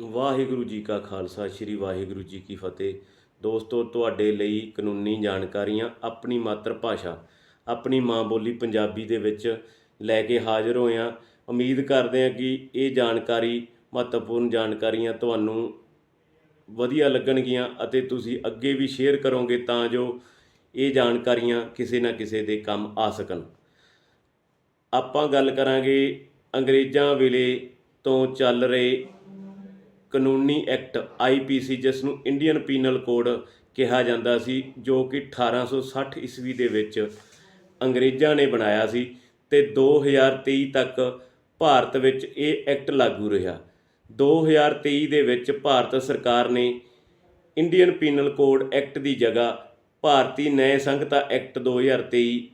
ਵਾਹਿਗੁਰੂ ਜੀ ਕਾ ਖਾਲਸਾ, ਸ੍ਰੀ ਵਾਹਿਗੁਰੂ ਜੀ ਕੀ ਫਤਿਹ। ਦੋਸਤੋ, ਤੁਹਾਡੇ ਲਈ ਕਾਨੂੰਨੀ ਜਾਣਕਾਰੀਆਂ, ਆਪਣੀ ਮਾਤਰ ਭਾਸ਼ਾ, ਆਪਣੀ ਮਾਂ ਬੋਲੀ ਪੰਜਾਬੀ ਦੇ ਵਿੱਚ ਲੈ ਕੇ ਹਾਜ਼ਰ ਹੋਏ ਹਾਂ। ਉਮੀਦ ਕਰਦੇ ਹਾਂ ਕਿ ਇਹ ਜਾਣਕਾਰੀ, ਮਹੱਤਵਪੂਰਨ ਜਾਣਕਾਰੀਆਂ ਤੁਹਾਨੂੰ ਵਧੀਆ ਲੱਗਣਗੀਆਂ ਅਤੇ ਤੁਸੀਂ ਅੱਗੇ ਵੀ ਸ਼ੇਅਰ ਕਰੋਗੇ ਤਾਂ ਜੋ ਇਹ ਜਾਣਕਾਰੀਆਂ ਕਿਸੇ ਨਾ ਕਿਸੇ ਦੇ ਕੰਮ ਆ ਸਕਣ। ਆਪਾਂ ਗੱਲ ਕਰਾਂਗੇ ਅੰਗਰੇਜ਼ਾਂ ਵੇਲੇ ਤੋਂ ਚੱਲ ਰਹੇ ਕਾਨੂੰਨੀ ਐਕਟ ਆਈਪੀਸੀ ਜਿਸ ਨੂੰ ਇੰਡੀਅਨ ਪੀਨਲ ਕੋਡ ਕਿਹਾ ਜਾਂਦਾ ਸੀ, ਜੋ ਕਿ 1860 ਈਸਵੀ ਦੇ ਵਿੱਚ ਅੰਗਰੇਜ਼ਾਂ ਨੇ ਬਣਾਇਆ ਸੀ ਤੇ 2023 ਤੱਕ ਭਾਰਤ ਵਿੱਚ ਇਹ ਐਕਟ ਲਾਗੂ ਰਿਹਾ। 2023 ਦੇ ਵਿੱਚ ਭਾਰਤ ਸਰਕਾਰ ਨੇ ਇੰਡੀਅਨ ਪੀਨਲ ਕੋਡ ਐਕਟ ਦੀ ਜਗ੍ਹਾ ਭਾਰਤੀ ਨਿਆਂ ਸੰਗਤਾ ਐਕਟ 2023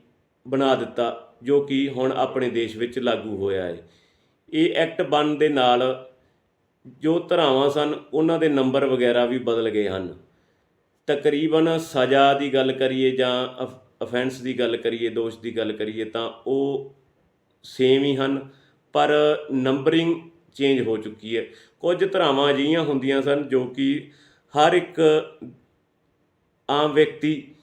ਬਣਾ ਦਿੱਤਾ, ਜੋ ਕਿ ਹੁਣ ਆਪਣੇ ਦੇਸ਼ ਵਿੱਚ ਲਾਗੂ ਹੋਇਆ ਹੈ। ਇਹ ਐਕਟ ਬਣਨ ਦੇ ਨਾਲ ਜੋ ਧਰਾਵਾਂ ਸਨ, ਉਹਨਾਂ ਦੇ ਨੰਬਰ ਵਗੈਰਾ ਵੀ ਬਦਲ ਗਏ ਹਨ। ਤਕਰੀਬਨ ਸਜ਼ਾ ਦੀ ਗੱਲ ਕਰੀਏ ਜਾਂ ਅਫੈਂਸ ਦੀ ਗੱਲ ਕਰੀਏ, ਦੋਸ਼ ਦੀ ਗੱਲ ਕਰੀਏ, ਤਾਂ ਉਹ ਸੇਮ ਹੀ ਹਨ, ਪਰ ਨੰਬਰਿੰਗ ਚੇਂਜ ਹੋ ਚੁੱਕੀ ਹੈ। ਕੁਝ ਧਰਾਵਾਂ ਅਜਿਹੀਆਂ ਹੁੰਦੀਆਂ ਸਨ ਜੋ ਕਿ ਹਰ ਇੱਕ ਆਮ ਵਿਅਕਤੀ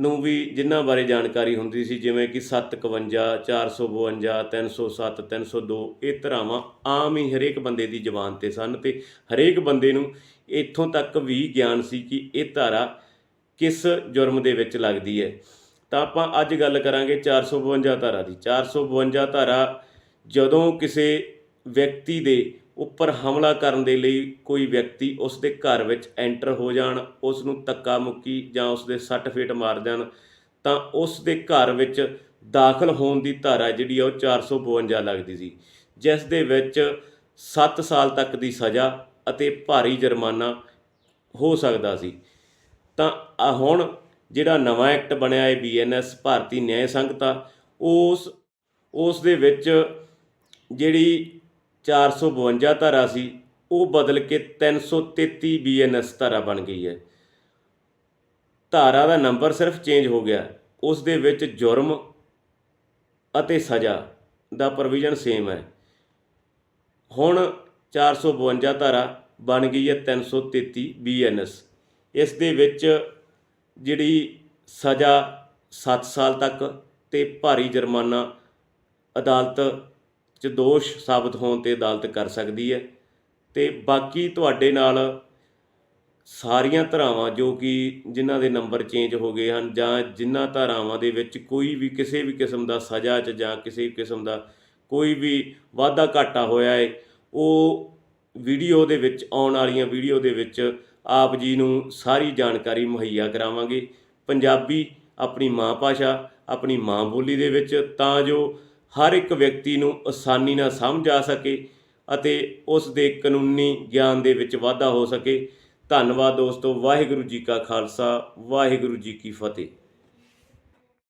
ਨੂੰ ਵੀ ਜਿਨ੍ਹਾਂ ਬਾਰੇ ਜਾਣਕਾਰੀ ਹੁੰਦੀ ਸੀ, ਜਿਵੇਂ ਕਿ 751 452 307 302 ਇਹ ਧਾਰਾਵਾਂ ਆਮ ਹੀ ਹਰੇਕ ਬੰਦੇ ਦੀ ਜ਼ੁਬਾਨ ਤੇ ਸਨ ਤੇ ਹਰੇਕ ਬੰਦੇ ਨੂੰ ਇੱਥੋਂ ਤੱਕ ਵੀ ਗਿਆਨ ਸੀ ਕਿ ਇਹ ਧਾਰਾ ਕਿਸ ਜੁਰਮ ਦੇ ਵਿੱਚ ਲੱਗਦੀ ਹੈ। ਤਾਂ ਆਪਾਂ ਅੱਜ ਗੱਲ ਕਰਾਂਗੇ 452 ਧਾਰਾ ਦੀ। 452 ਧਾਰਾ ਜਦੋਂ ਕਿਸੇ ਵਿਅਕਤੀ ਦੇ ਉੱਪਰ ਹਮਲਾ ਕਰਨ ਦੇ ਲਈ ਕੋਈ ਵਿਅਕਤੀ ਉਸ ਦੇ ਘਰ ਵਿੱਚ ਐਂਟਰ ਹੋ ਜਾਣ, ਉਸ ਨੂੰ ਧੱਕਾ ਮੁੱਕੀ ਜਾਂ ਉਸ ਦੇ ਸੱਟ ਫੇਟ ਮਾਰ ਜਾਣ, ਤਾਂ ਉਸ ਦੇ ਘਰ ਵਿੱਚ ਦਾਖਲ ਹੋਣ ਦੀ ਧਾਰਾ ਜਿਹੜੀ ਆ ਉਹ 452 ਲੱਗਦੀ ਸੀ, ਜਿਸ ਦੇ ਵਿੱਚ 7 ਸਾਲ ਤੱਕ ਦੀ ਸਜ਼ਾ ਅਤੇ ਭਾਰੀ ਜੁਰਮਾਨਾ ਹੋ ਸਕਦਾ ਸੀ। ਤਾਂ ਆ ਹੁਣ ਜਿਹੜਾ ਨਵਾਂ ਐਕਟ ਬਣਿਆ ਹੈ ਬੀਐਨਐਸ ਭਾਰਤੀ ਨਿਆਂ ਸੰਹਿਤਾ ਉਸ ਉਸ ਦੇ ਵਿੱਚ ਜਿਹੜੀ 452 ਧਾਰਾ ਸੀ, ਉਹ ਬਦਲ ਕੇ 333 ਬੀਐਨਐਸ ਧਾਰਾ ਬਣ ਗਈ ਹੈ। ਧਾਰਾ ਦਾ ਨੰਬਰ ਸਿਰਫ ਚੇਂਜ ਹੋ ਗਿਆ। ਉਸ ਦੇ ਵਿੱਚ ਜੁਰਮ ਅਤੇ ਸਜ਼ਾ ਦਾ ਪ੍ਰੋਵੀਜ਼ਨ ਸੇਮ ਹੈ। ਹੁਣ 452 ਧਾਰਾ ਬਣ ਗਈ ਹੈ 333 ਬੀਐਨਐਸ ਇਸ ਦੇ ਵਿੱਚ ਜਿਹੜੀ ਸਜ਼ਾ 7 ਸਾਲ ਤੱਕ ਤੇ ਭਾਰੀ ਜੁਰਮਾਨਾ ਅਦਾਲਤ ਚ ਦੋਸ਼ ਸਾਬਤ ਹੋਣ ਤੇ ਅਦਾਲਤ ਕਰ ਸਕਦੀ ਹੈ। ਤੇ ਬਾਕੀ ਤੁਹਾਡੇ ਨਾਲ ਸਾਰੀਆਂ ਧਾਰਾਵਾਂ ਜੋ ਕਿ ਜਿਨ੍ਹਾਂ ਦੇ ਨੰਬਰ ਚੇਂਜ ਹੋ ਗਏ ਹਨ ਜਾਂ ਜਿਨ੍ਹਾਂ ਧਾਰਾਵਾਂ ਦੇ ਵਿੱਚ ਕੋਈ ਵੀ ਕਿਸੇ ਵੀ ਕਿਸਮ ਦਾ ਸਜ਼ਾ 'ਚ ਜਾਂ ਕਿਸੇ ਵੀ ਕਿਸਮ ਦਾ ਕੋਈ ਵੀ ਵਾਧਾ ਘਾਟਾ ਹੋਇਆ ਹੈ ਉਹ ਵੀਡੀਓ ਦੇ ਵਿੱਚ, ਆਉਣ ਵਾਲੀਆਂ ਵੀਡੀਓ ਦੇ ਵਿੱਚ ਆਪ ਜੀ ਨੂੰ ਸਾਰੀ ਜਾਣਕਾਰੀ ਮੁਹੱਈਆ ਕਰਾਵਾਂਗੇ। ਪੰਜਾਬੀ ਆਪਣੀ ਮਾਂ ਭਾਸ਼ਾ, ਆਪਣੀ ਮਾਂ ਬੋਲੀ ਦੇ ਵਿੱਚ ਤਾਂ ਜੋ ਹਰ ਇੱਕ ਵਿਅਕਤੀ ਨੂੰ ਆਸਾਨੀ ਨਾਲ ਸਮਝ ਆ ਸਕੇ ਅਤੇ ਉਸ ਦੇ ਕਾਨੂੰਨੀ ਗਿਆਨ ਦੇ ਵਿੱਚ ਵਾਧਾ ਹੋ ਸਕੇ। ਧੰਨਵਾਦ ਦੋਸਤੋ, ਵਾਹਿਗੁਰੂ ਜੀ ਕਾ ਖਾਲਸਾ, ਵਾਹਿਗੁਰੂ ਜੀ ਕੀ ਫਤਿਹ।